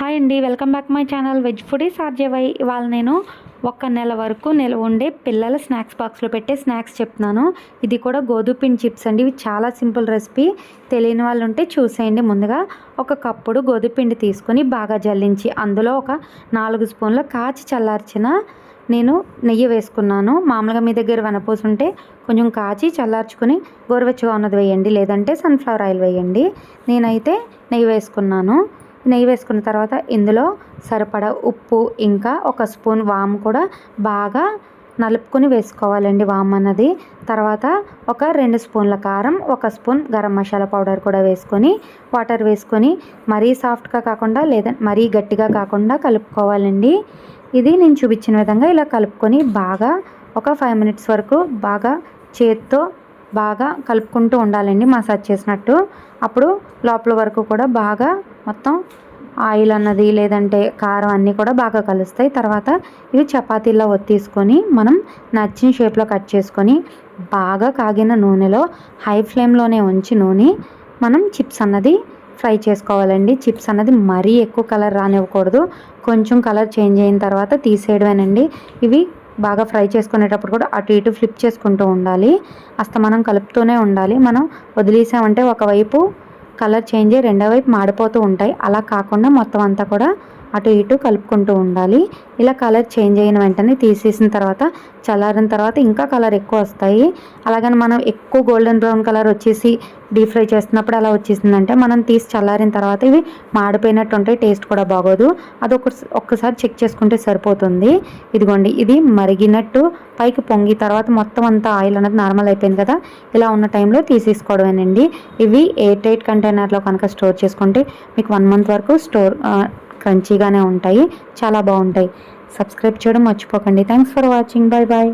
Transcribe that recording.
Hi అండి welcome back my channel veg foodies RJY ఇవాళ నేను ఒక నెల వరకు నిల్వ ఉండే పిల్లల స్నాక్స్ బాక్స్లో పెట్టే స్నాక్స్ చెప్తున్నాను. ఇది కూడా గోధుపిండి చిప్స్ అండి ఇవి చాలా సింపుల్ రెసిపీ. తెలియని వాళ్ళు ఉంటే చూసేయండి. ముందుగా ఒక కప్పుడు గోధుపిండి తీసుకొని బాగా జల్లించి అందులో ఒక నాలుగు స్పూన్ల కాచి చల్లార్చిన నేను నెయ్యి వేసుకున్నాను. మామూలుగా మీ దగ్గర వెనపూస ఉంటే కొంచెం కాచి చల్లార్చుకుని గోరువెచ్చగా ఉన్నది వేయండి లేదంటే సన్ఫ్లవర్ ఆయిల్ వేయండి. నేనైతే నెయ్యి వేసుకున్నాను. నెయ్యి వేసుకున్న తర్వాత ఇందులో సరిపడా ఉప్పు ఇంకా ఒక స్పూన్ వాము కూడా బాగా నలుపుకొని వేసుకోవాలండి వామ్ అన్నది. తర్వాత ఒక రెండు స్పూన్ల కారం ఒక స్పూన్ గరం మసాలా పౌడర్ కూడా వేసుకొని వాటర్ వేసుకొని మరీ సాఫ్ట్గా కాకుండా లేదా మరీ గట్టిగా కాకుండా కలుపుకోవాలండి. ఇది నేను చూపించిన విధంగా ఇలా కలుపుకొని బాగా ఒక ఫైవ్ మినిట్స్ వరకు బాగా చేత్తో బాగా కలుపుకుంటూ ఉండాలండి మసాజ్ చేసినట్టు. అప్పుడు లోపల వరకు కూడా బాగా మొత్తం ఆయిల్ అన్నది లేదంటే కారం అన్నీ కూడా బాగా కలుస్తాయి. తర్వాత ఇవి చపాతీల్లో తీసుకొని మనం నచ్చిన షేప్లో కట్ చేసుకొని బాగా కాగిన నూనెలో హై ఫ్లేమ్లోనే ఉంచి నూనె మనం చిప్స్ అన్నది ఫ్రై చేసుకోవాలండి. చిప్స్ అన్నది మరీ ఎక్కువ కలర్ రానివ్వకూడదు. కొంచెం కలర్ చేంజ్ అయిన తర్వాత తీసేయడమేనండి. ఇవి బాగా ఫ్రై చేసుకునేటప్పుడు కూడా అటు ఇటు ఫ్లిప్ చేసుకుంటూ ఉండాలి. అస్త మనం కలుపుతూనే ఉండాలి. మనం వదిలేసామంటే ఒకవైపు కలర్ చేంజ్ అయ్యి రెండో వైపు మాడిపోతూ ఉంటాయి. అలా కాకుండా మొత్తం అంతా కూడా అటు ఇటు కలుపుకుంటూ ఉండాలి. ఇలా కలర్ చేంజ్ అయిన వెంటనే తీసేసిన తర్వాత చల్లారిన తర్వాత ఇంకా కలర్ ఎక్కువ వస్తాయి. అలాగని మనం ఎక్కువ గోల్డెన్ బ్రౌన్ కలర్ వచ్చేసి డీప్ ఫ్రై చేస్తున్నప్పుడు అలా వచ్చేసిందంటే మనం తీసి చల్లారిన తర్వాత ఇవి మాడిపోయినట్టు ఉంటాయి టేస్ట్ కూడా బాగోదు. అది ఒక ఒక్కసారి చెక్ చేసుకుంటే సరిపోతుంది. ఇదిగోండి ఇది మరిగినట్టు పైకి పొంగి తర్వాత మొత్తం అంతా ఆయిల్ అనేది నార్మల్ అయిపోయింది కదా ఇలా ఉన్న టైంలో తీసేసుకోవడమేనండి. ఇవి ఎయిట్ ఎయిట్ కంటైనర్లో కనుక స్టోర్ చేసుకుంటే మీకు వన్ మంత్ వరకు స్టోర్ క్రంచీగానే ఉంటాయి. చాలా బాగుంటాయి. సబ్స్క్రైబ్ చేయడం మర్చిపోకండి. Thanks for watching bye bye